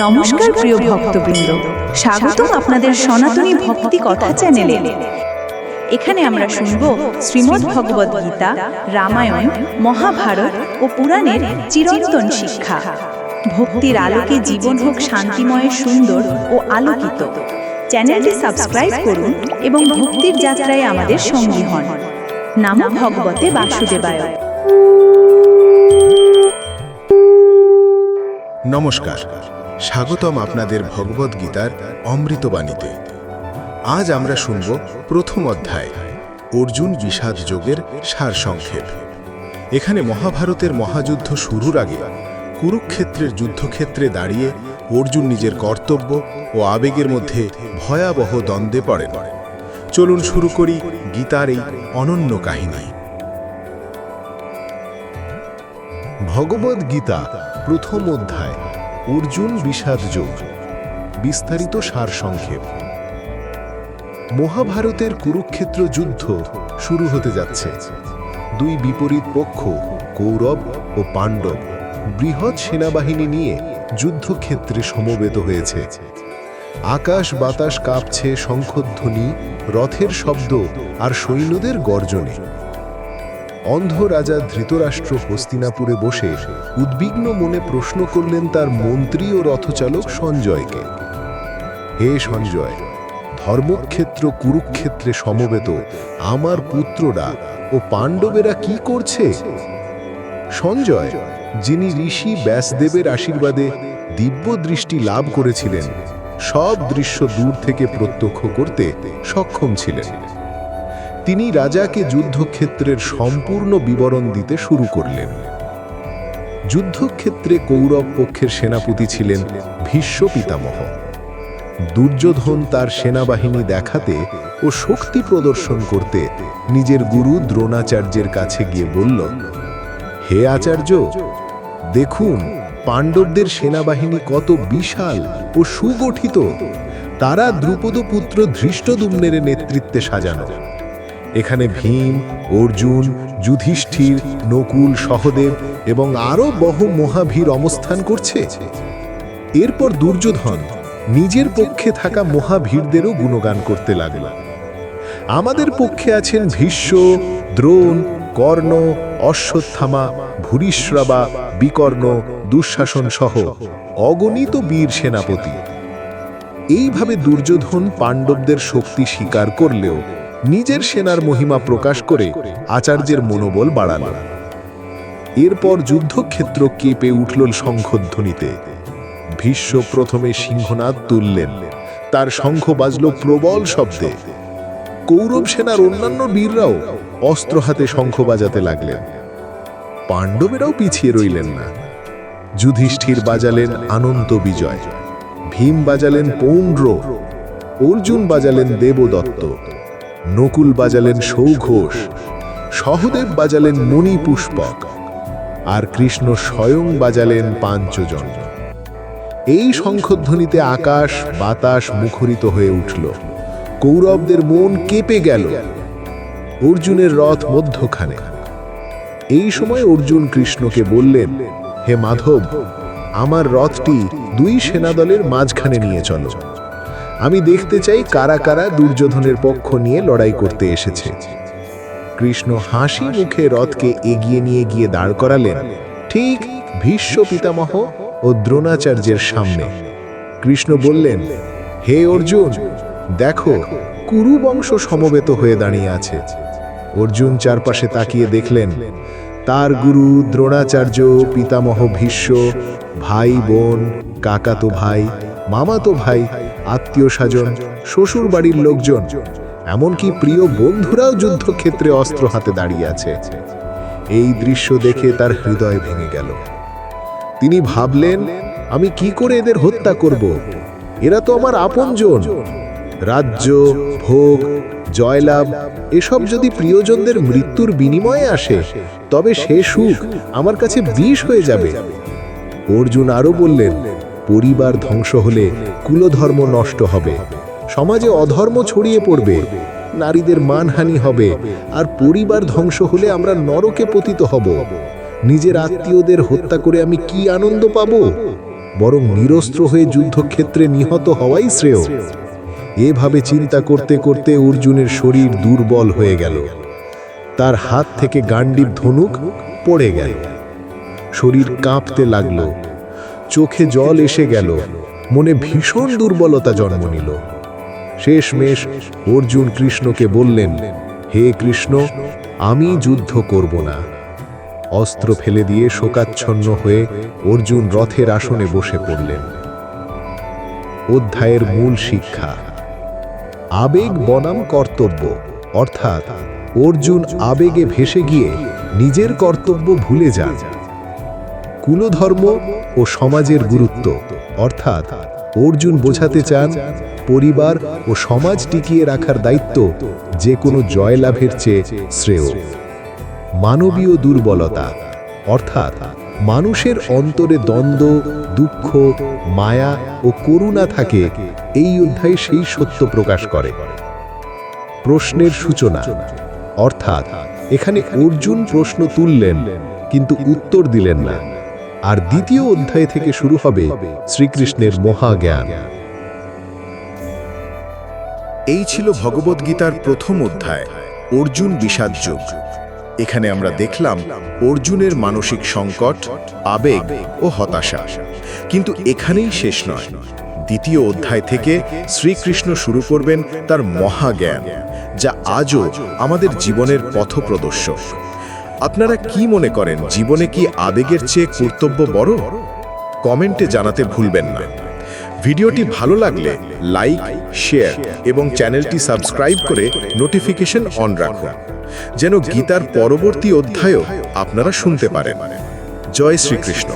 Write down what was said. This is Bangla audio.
নমস্কার প্রিয় ভক্তবৃন্দ। স্বাগতম আপনাদের সনাতনী ভক্তি কথা চ্যানেলে। এখানে আমরা শুনব শ্রীমদ্ ভগবদ গীতা, রামায়ণ, মহাভারত ও পুরাণের চিরন্তন শিক্ষা। ভক্তির আলোকে জীবন হোক শান্তিময়, সুন্দর ও আলোকিত। চ্যানেলটি সাবস্ক্রাইব করুন এবং ভক্তির যাত্রায় আমাদের সঙ্গী হন। নাম ভগবতে বাসুদেবায়। নমস্কার। স্বাগতম আপনাদের ভগবদ গীতার অমৃতবাণীতে আজ আমরা শুনব প্রথম অধ্যায়, অর্জুন বিষাদ যোগের সারসংক্ষেপ এখানে মহাভারতের মহাযুদ্ধ শুরুর আগে কুরুক্ষেত্রের যুদ্ধক্ষেত্রে দাঁড়িয়ে অর্জুন নিজের কর্তব্য ও আবেগের মধ্যে ভয়াবহ দ্বন্দ্বে পড়েন। চলুন শুরু করি গীতার এই অনন্য কাহিনী। ভগবদ গীতা প্রথম অধ্যায় অর্জুন বিষাদ যোগ বিস্তারিত সারসংক্ষেপ। মহাভারতের কুরুক্ষেত্র যুদ্ধ শুরু হতে যাচ্ছে। দুই বিপরীত পক্ষ, কৌরব ও পাণ্ডব, বৃহৎ সেনাবাহিনী নিয়ে যুদ্ধক্ষেত্রে সমবেত হয়েছে। আকাশ বাতাস কাঁপছে শঙ্খধ্বনি, রথের শব্দ আর সৈন্যদের গর্জনে। অন্ধ রাজা ধৃতরাষ্ট্র হস্তিনাপুরে বসে উদ্বিগ্ন মনে প্রশ্ন করলেন তার মন্ত্রী ও রথচালক সঞ্জয়কে। হে সঞ্জয়, ধর্মক্ষেত্র, কুরুক্ষেত্রে সমবেত আমার পুত্ররা ও পাণ্ডবেরা কি করছে? সঞ্জয়, যিনি ঋষি ব্যাসদেবের আশীর্বাদে দিব্য দৃষ্টি লাভ করেছিলেন, সব দৃশ্য দূর থেকে প্রত্যক্ষ করতে সক্ষম ছিলেন। তিনি রাজাকে যুদ্ধক্ষেত্রের সম্পূর্ণ বিবরণ দিতে শুরু করলেন। যুদ্ধক্ষেত্রে কৌরব পক্ষের সেনাপতি ছিলেন ভীষ্ম পিতামহ। দুর্যোধন তার সেনাবাহিনী দেখাতে ও শক্তি প্রদর্শন করতে নিজের গুরু দ্রোণাচার্যের কাছে গিয়ে বলল, হে আচার্য, দেখুন, পাণ্ডবদের সেনাবাহিনী কত বিশাল ও সুগঠিত। তারা দ্রুপদ পুত্র ধৃষ্টদুম্নের নেতৃত্বে সাজানো। এখানে ভীম, অর্জুন, যুধিষ্ঠির, নকুল, সহদেব এবং আরও বহু মহাভীর অবস্থান করছে। এরপর দুর্যোধন নিজের পক্ষে থাকা মহাভীরদেরও গুণগান করতে লাগল। আমাদের পক্ষে আছেন ভীষ্ম, দ্রোণ, কর্ণ, অশ্বত্থামা, ভূরিশ্রবা, বিকর্ণ, দুঃশাসন সহ অগণিত বীর সেনাপতি। এইভাবে দুর্যোধন পাণ্ডবদের শক্তি স্বীকার করলেও নিজের সেনার মহিমা প্রকাশ করে আচার্যের মনোবল বাড়াল। এরপর যুদ্ধক্ষেত্র কেঁপে উঠল শঙ্খধ্বনিতে ভীষ্ম প্রথমে সিংহনাদ তুললেন। তার শঙ্খ বাজল প্রবল শব্দে। কৌরব সেনার অন্যান্য বীররাও অস্ত্র হাতে শঙ্খ বাজাতে লাগলেন। পাণ্ডবেরাও পিছিয়ে রইলেন না। যুধিষ্ঠির বাজালেন আনন্ত বিজয়। ভীম বাজালেন পৌণ্ড্র। অর্জুন বাজালেন দেবদত্ত। নকুল বাজালেন সৌঘোষ, সহদেব বাজালেন মণিপুষ্পক আর কৃষ্ণ স্বয়ং বাজালেন পাঞ্চজন। এই শঙ্খধ্বনিতে আকাশ, বাতাস মুখরিত হয়ে উঠল। কৌরবদের মন কেঁপে গেল। অর্জুনের রথ মধ্যখানে। এই সময় অর্জুন কৃষ্ণকে বললেন, হে মাধব, আমার রথটি দুই সেনাদলের মাঝখানে নিয়ে চলো। আমি দেখতে চাই কারা কারা দুর্যোধনের পক্ষ নিয়ে লড়াই করতে এসেছে। কৃষ্ণ হাসি মুখে রথকে এগিয়ে নিয়ে গিয়ে দাঁড় করালেন ঠিক ভীষ্ম পিতামহ ও দ্রোণাচার্যের সামনে। কৃষ্ণ বললেন হে অর্জুন দেখো কুরু বংশ সমবেত হয়ে দাঁড়িয়ে আছে। অর্জুন চারপাশে তাকিয়ে দেখলেন তার গুরু দ্রোণাচার্য পিতামহ ভীষ্ম ভাই বোন কাকাতো ভাই মামাতো ভাই আত্মীয় স্বজন শ্বশুর বাড়ির লোকজন, এমনকি প্রিয় বন্ধুরাও যুদ্ধক্ষেত্রে অস্ত্র হাতে দাঁড়িয়ে আছে। এই দৃশ্য দেখে তার হৃদয় ভেঙে গেল। তিনি ভাবলেন, আমি কি করে এদের হত্যা করব? এরা তো আমার আপনজন। রাজ্য, ভোগ, জয়লাভ, এসব যদি প্রিয়জনদের মৃত্যুর বিনিময়ে আসে, তবে সে সুখ আমার কাছে বিষ হয়ে যাবে। অর্জুন আরও বললেন পরিবার ধ্বংস হলে কুলধর্ম নষ্ট হবে। সমাজে অধর্ম ছড়িয়ে পড়বে। নারীদের মানহানি হবে। আর পরিবার ধ্বংস হলে আমরা নরকে পতিত হব। নিজের আত্মীয়দের হত্যা করে আমি কি আনন্দ পাব? বরং নিরস্ত্র হয়ে যুদ্ধক্ষেত্রে নিহত হওয়াই শ্রেয়। এভাবে চিন্তা করতে করতে অর্জুনের শরীর দুর্বল হয়ে গেল। তার হাত থেকে গান্ডীব ধনুক পড়ে গেল। শরীর কাঁপতে লাগল। চোখে জল এসে গেল। মনে ভীষণ দুর্বলতা জন্ম নিল। শেষমেশ অর্জুন কৃষ্ণকে বললেন, হে কৃষ্ণ, আমি যুদ্ধ করব না। অস্ত্র ফেলে দিয়ে শোকাচ্ছন্ন হয়ে অর্জুন রথের আসনে বসে পড়লেন। অধ্যায়ের মূল শিক্ষা, আবেগ বনাম কর্তব্য, অর্থাৎ অর্জুন আবেগে ভেসে গিয়ে নিজের কর্তব্য ভুলে যান। কুলধর্ম ও সমাজের গুরুত্ব। অর্থাৎ অর্জুন বোঝাতে চান, পরিবার ও সমাজ টিকিয়ে রাখার দায়িত্ব যে কোনো জয়লাভের চেয়ে শ্রেয়। মানবীয় দুর্বলতা, অর্থাৎ মানুষের অন্তরে দ্বন্দ্ব, দুঃখ, মায়া ও করুণা থাকে, এই অধ্যায় সেই সত্য প্রকাশ করে। প্রশ্নের সূচনা, অর্থাৎ এখানে অর্জুন প্রশ্ন তুললেন, কিন্তু উত্তর দিলেন না। আর দ্বিতীয় অধ্যায় থেকে শুরু হবে শ্রীকৃষ্ণের মহাজ্ঞান। এই ছিল ভগবদ্গীতার প্রথম অধ্যায়, অর্জুন বিষাদ যুগ। এখানে আমরা দেখলাম অর্জুনের মানসিক সংকট, আবেগ ও হতাশা। কিন্তু এখানেই শেষ নয়। দ্বিতীয় অধ্যায় থেকে শ্রীকৃষ্ণ শুরু করবেন তার মহাজ্ঞান, যা আজও আমাদের জীবনের পথপ্রদর্শক। আপনারা কি মনে করেন, জীবনে কি আবেগের চেয়ে কর্তব্য বড়? কমেন্টে জানাতে ভুলবেন না। ভিডিওটি ভালো লাগলে লাইক, শেয়ার এবং চ্যানেলটি সাবস্ক্রাইব করে নোটিফিকেশন অন রাখুন, যেন গীতার পরবর্তী অধ্যায়ও আপনারা শুনতে পারেন। জয় শ্রীকৃষ্ণ।